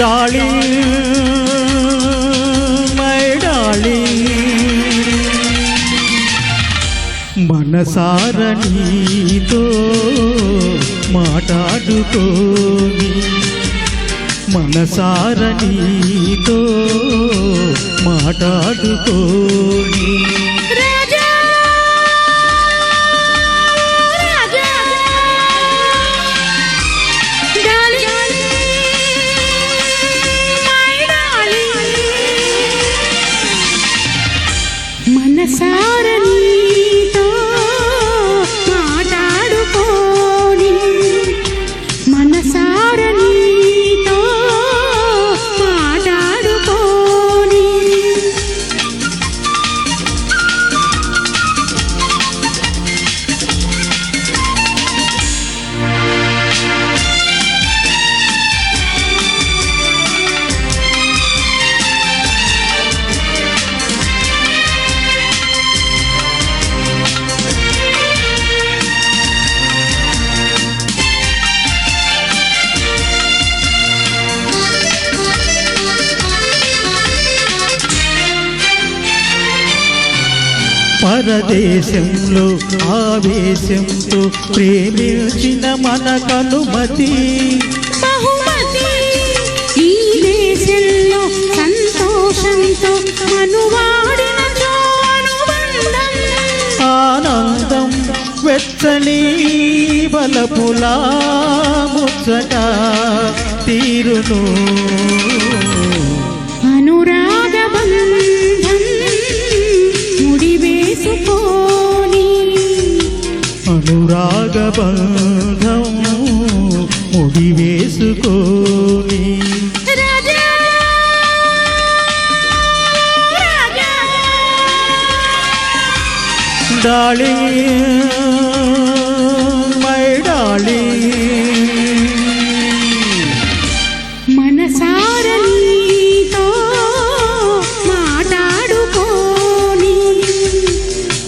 Darling my darling మనసార నీతో మాట్లాడుకోని మనసార నీతో మాట్లాడుకోని మనసారనీతో మాట్లాడుకోని మనసారని పరదేశంలో ఆవేశంతో ప్రేమించిన మన కనుమతి. బహుమతి ఈ దేశంలో సంతోషంతో మనువాడిన అనుబంధం ఆనందం వెచ్చని బలపులా ముచ్చట తీరును. అనురాగ అనురాగ బంధం ముడివేసుకోని రాజా!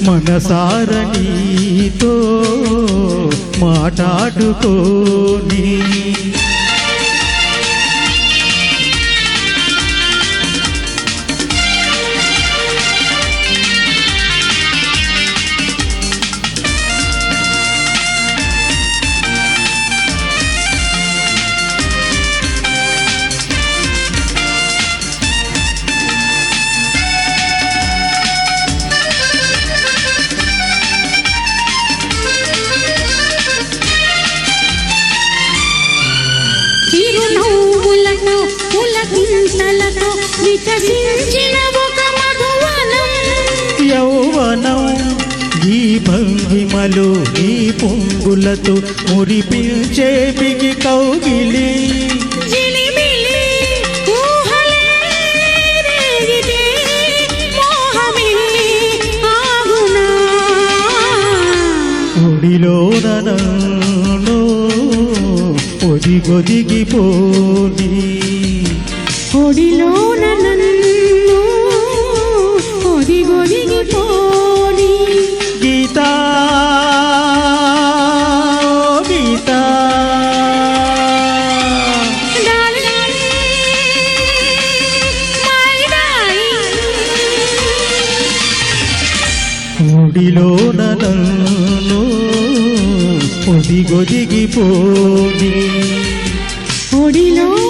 మనసారణీతో మాట్లాడుకోని వికసించిన ఒక మధువనం యౌవనం ఈ భంగిమలు ఈ పొంగులతో మురిపించే బిగి కౌగిలి. జిలిబిలి ఒదిగొదిగిపోని. ఒడిలోన ఒడిలోన నన్ను ఒదిగొదిగిపోని ఒడిలోన